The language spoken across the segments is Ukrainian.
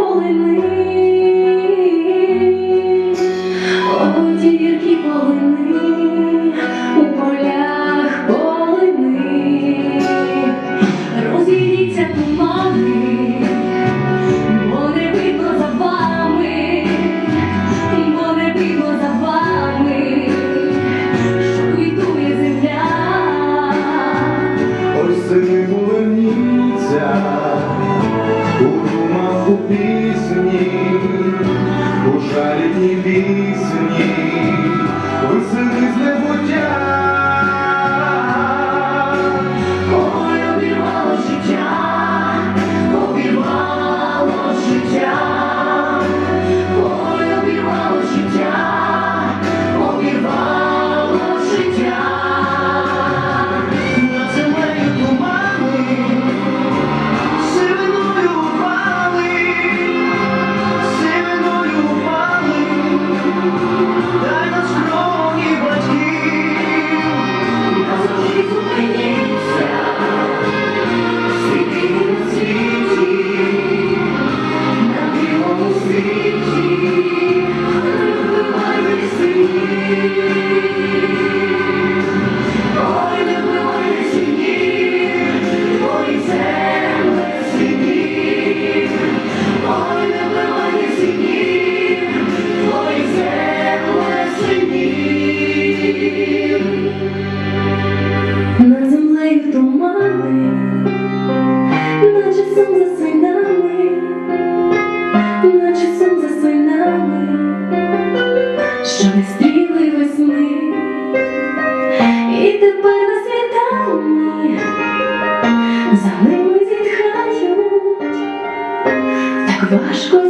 pulling me. песни, не небес. На землею тумани, наче сон за свинами, наче сон за свинами, що не стріли весни, і тепер на світанні за ними зітхають, так важко.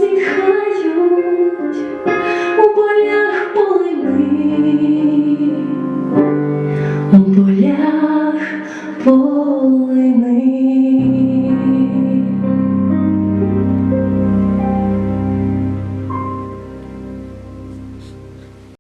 for